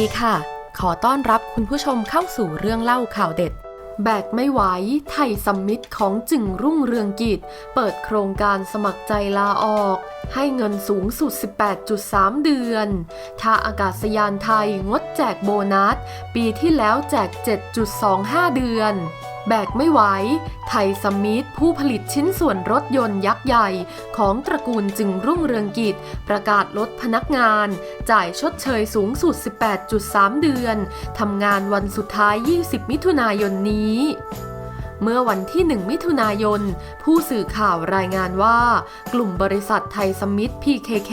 ดีค่ะ ขอต้อนรับคุณผู้ชมเข้าสู่เรื่องเล่าข่าวเด็ด แบกไม่ไหวไทยสมมิตของจึงรุ่งเรืองกิจ เปิดโครงการสมัครใจลาออก ให้เงินสูงสุด 18.3 เดือน ท่าอากาศยานไทยงดแจกโบนัส ปีที่แล้วแจก 7.25 เดือน แบกไม่ไหว ไทยสมิธผู้ผลิตชิ้นส่วนรถยนต์ยักษ์ใหญ่ ของตระกูลจึงรุ่งเรืองกิจ ประกาศลดพนักงาน จ่ายชดเชยสูงสุด 18.3 เดือน ทำงานวันสุดท้าย 20 มิถุนายนนี้ เมื่อวันที่ 1 มิถุนายน ผู้สื่อข่าวรายงานว่า กลุ่มบริษัทไทยสมิธ PKK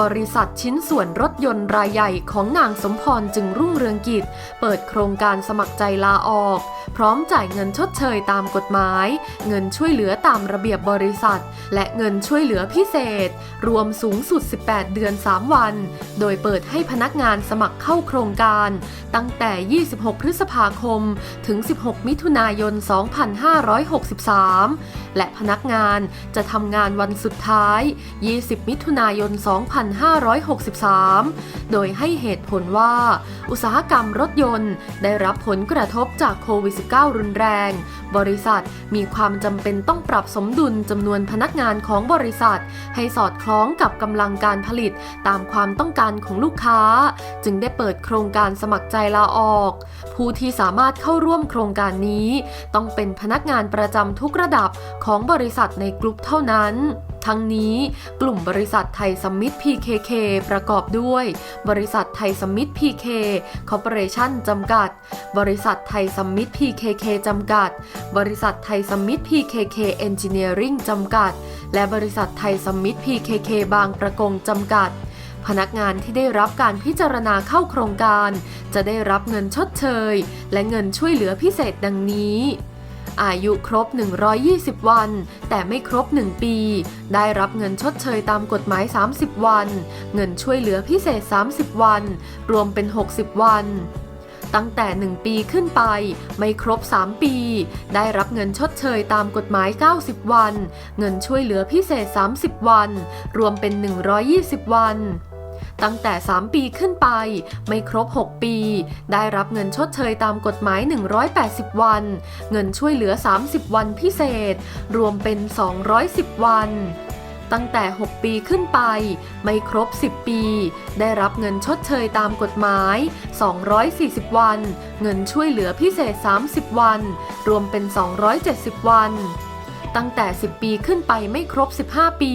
บริษัทชิ้นส่วนรถยนต์รายใหญ่ของนางสมพรจึงรุ่งเรืองกิจ เปิดโครงการสมัครใจลาออก พร้อมจ่ายเงินชดเชยตามกฎหมาย เงินช่วยเหลือตามระเบียบบริษัท และเงินช่วยเหลือพิเศษ รวมสูงสุด 18 เดือน 3 วัน โดยเปิดให้พนักงานสมัครเข้าโครงการ ตั้งแต่ 26 พฤษภาคม ถึง 16 มิถุนายน2563 และพนักงานจะทำงานวันสุดท้าย 20 มิถุนายน 2563 โดยให้เหตุผลว่า อุตสาหกรรมรถยนต์ได้รับผลกระทบจากโควิด -19 รุนแรงบริษัทมีความจำเป็นต้องปรับสมดุลจำนวนพนักงานของบริษัท ให้สอดคล้องกับกำลังการผลิตตามความต้องการของลูกค้า จึงได้เปิดโครงการสมัครใจลาออก ผู้ที่สามารถเข้าร่วมโครงการนี้ ต้องเป็นพนักงานประจำทุกระดับของบริษัทในกลุ่มเท่านั้น ทั้งนี้กลุ่มบริษัทไทยสมิธ PKK ประกอบด้วย บริษัทไทยสมิธ PK คอร์ปอเรชั่นจำกัด บริษัทไทยสมิธ PKK จำกัด บริษัทไทยสมิธ PKK Engineering จำกัด และบริษัทไทยสมิธ PKK บางประกงจำกัดพนักงานที่ได้รับการพิจารณาเข้าโครงการ จะได้รับเงินชดเชย และเงินช่วยเหลือพิเศษดังนี้ อายุครบ 120 วัน แต่ไม่ครบ 1 ปี ได้รับเงินชดเชยตามกฎหมาย 30 วัน เงินช่วยเหลือพิเศษ 30 วัน รวมเป็น 60 วันตั้งแต่ 1 ปีขึ้นไป ไม่ครบ 3 ปี ได้รับเงินชดเชยตามกฎหมาย 90 วัน เงินช่วยเหลือพิเศษ 30 วัน รวมเป็น 120 วัน ตั้งแต่ 3 ปีขึ้นไป ไม่ครบ 6 ปี ได้รับเงินชดเชยตามกฎหมาย 180 วัน เงินช่วยเหลือ 30 วันพิเศษ รวมเป็น 210 วันตั้งแต่ 6 ปีขึ้นไป ไม่ครบ 10 ปี ได้รับเงินชดเชยตามกฎหมาย 240 วัน เงินช่วยเหลือพิเศษ 30 วัน รวมเป็น 270 วัน ตั้งแต่ 10 ปีขึ้นไปไม่ครบ 15 ปี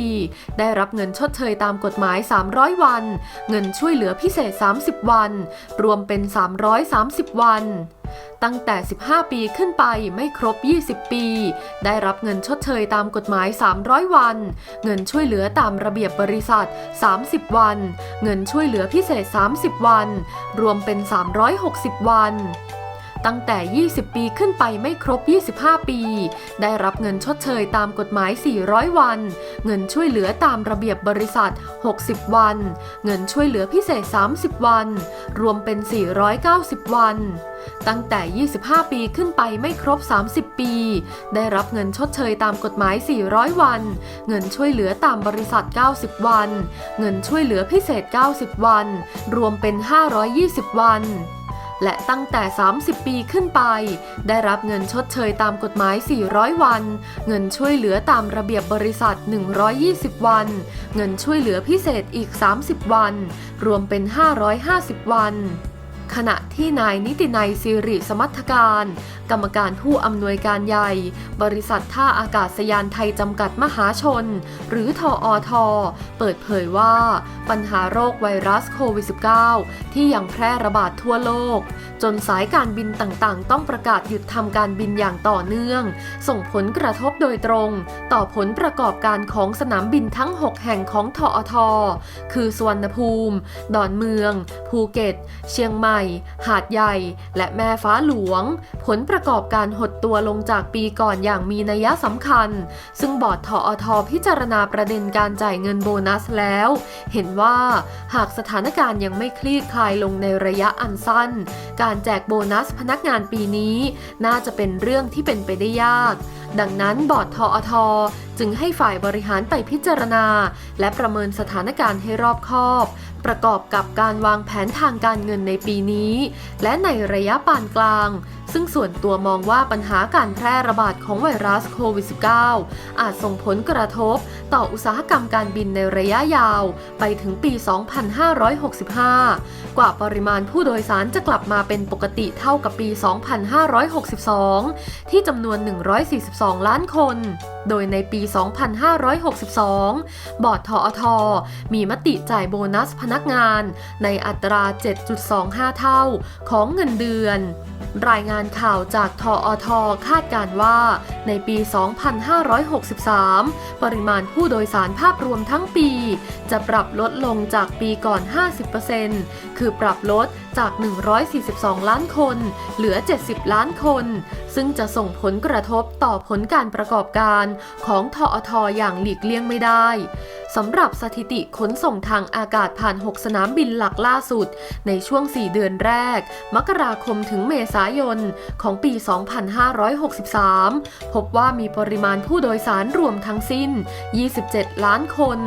ได้รับเงินชดเชยตามกฎหมาย 300 วัน เงินช่วยเหลือพิเศษ 30 วัน รวมเป็น 330 วันตั้งแต่ 15 ปีขึ้นไปไม่ครบ 20 ปี ได้รับเงินชดเชยตามกฎหมาย 300 วัน เงินช่วยเหลือตามระเบียบบริษัท 30 วัน เงินช่วยเหลือพิเศษ 30 วัน รวมเป็น 360 วัน ตั้งแต่ 20 ปีขึ้นไปไม่ครบ 25 ปี ได้รับเงินชดเชยตามกฎหมาย 400 วัน เงินช่วยเหลือตามระเบียบบริษัท 60 วัน เงินช่วยเหลือพิเศษ 30 วัน รวมเป็น 490 วัน ตั้งแต่ 25 ปีขึ้นไปไม่ครบ 30 ปี ได้รับเงินชดเชยตามกฎหมาย 400 วัน เงินช่วยเหลือตามบริษัท 90 วัน เงินช่วยเหลือพิเศษ 90 วัน รวมเป็น 520 วัน และตั้งแต่ 30 ปีขึ้นไป ได้รับเงินชดเชยตามกฎหมาย 400 วัน เงินช่วยเหลือตามระเบียบบริษัท 120 วัน เงินช่วยเหลือพิเศษอีก 30 วัน รวมเป็น 550 วัน ขณะที่นายนิตินัยสิริสมัทการ กรรมการผู้อำนวยการใหญ่ บริษัทท่าอากาศยานไทยจำกัดมหาชน หรือทออทเปิดเผยว่าปัญหาโรคไวรัสโควิด -19 ที่ยังแพร่ระบาดทั่วโลก จนสายการบินต่างๆ ต้องประกาศหยุดทำการบินอย่างต่อเนื่อง ส่งผลกระทบโดยตรง ต่อผลประกอบการของสนามบินทั้ง 6 แห่งของทอทคือสวนภูมิ ดอนเมือง ภูเก็ต เชียงใหม่หาดใหญ่ และแม่ฟ้าหลวง ผลประกอบการหดตัวลงจากปีก่อนอย่างมีนัยสำคัญ ซึ่งบอร์ดทออทพิจารณาประเด็นการจ่ายเงินโบนัสแล้ว เห็นว่าหากสถานการณ์ยังไม่คลี่คลายลงในระยะอันสั้น การแจกโบนัสพนักงานปีนี้ น่าจะเป็นเรื่องที่เป็นไปได้ยาก ดังนั้นบอร์ดทออทจึงให้ฝ่ายบริหารไปพิจารณา และประเมินสถานการณ์ให้รอบคอบ ประกอบกับการวางแผนทางการเงินในปีนี้ และในระยะปานกลาง ซึ่งส่วนตัวมองว่าปัญหาการแพร่ระบาดของไวรัสโควิด -19 อาจส่งผลกระทบต่ออุตสาหกรรมการบินในระยะยาว ไปถึงปี 2565 กว่าปริมาณผู้โดยสารจะกลับมาเป็นปกติเท่ากับปี 2562 ที่จำนวน 142 ล้านคน โดยในปี 2562 บอร์ดทอทมีมติจ่ายโบนัสพนักงาน ในอัตรา 7.25 เท่าของเงินเดือน รายงานข่าวจากทออทคาดการว่า ในปี 2563 ปริมาณผู้โดยสารภาพรวมทั้งปี จะปรับลดลงจากปีก่อน 50%คือปรับลดจาก 142 ล้านคน เหลือ 70 ล้านคน ซึ่งจะส่งผลกระทบต่อผลการประกอบการของทออทอย่างหลีกเลี่ยงไม่ได้ สำหรับสถิติขนส่งทางอากาศผ่าน 6 สนามบินหลักล่าสุด ในช่วง 4 เดือนแรก มกราคมถึงเมษายน ของปี 2563 พบว่ามีปริมาณผู้โดยสารรวมทั้งสิ้น 27 ล้านคน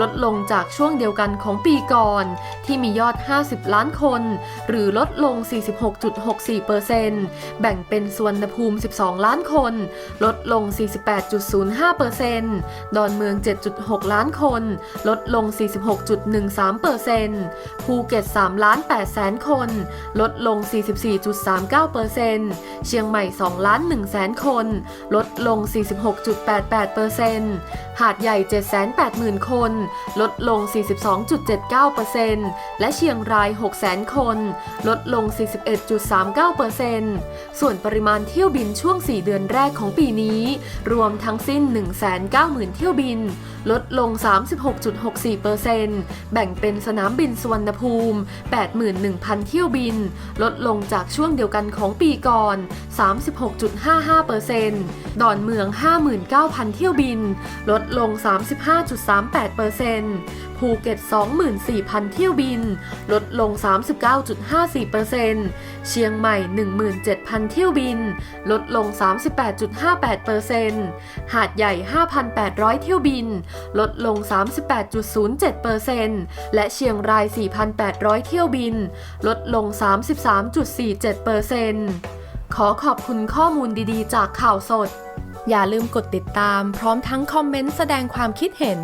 ลดลงจากช่วงเดียวกันของปีก่อน ที่มียอด 50 ล้านคน หรือลดลง 46.64%แบ่งเป็นส่วนภูมิ 12 ล้านคน ลดลง 48.05%ดอนเมือง 7.6 ล้านคนลดลง 46.13%ภูเก็ต3ล้าน8แสนคน ลดลง 44.39%เชียงใหม่2ล้าน1แสนคน ลดลง 46.88%หาดใหญ่780,000 คน ลดลง 42.79%และเชียงราย6แสนคน ลดลง 41.39%ส่วนปริมาณเที่ยวบินช่วง 4 เดือนแรกของปีนี้ รวมทั้งสิ้น 190,000 เที่ยวบินลดลง 36.64%แบ่งเป็นสนามบินสุวรรณภูมิ 81,000 เที่ยวบิน ลดลงจากช่วงเดียวกันของปีก่อน 36.55%ดอนเมือง 59,000 เที่ยวบิน ลดลง 35.38%ภูเก็ต 24,000 เที่ยวบิน ลดลง 39.54%เชียงใหม่ 17,000 เที่ยวบิน ลดลง 38.58%หาดใหญ่ 5,800 เที่ยวบินลดลง 38.07%และเชียงราย 4,800 เที่ยวบิน ลดลง 33.47%ขอขอบคุณข้อมูลดีๆ จากข่าวสด อย่าลืมกดติดตามพร้อมทั้งคอมเมนต์แสดงความคิดเห็น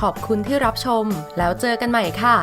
ขอบคุณที่รับชม แล้วเจอกันใหม่ค่ะ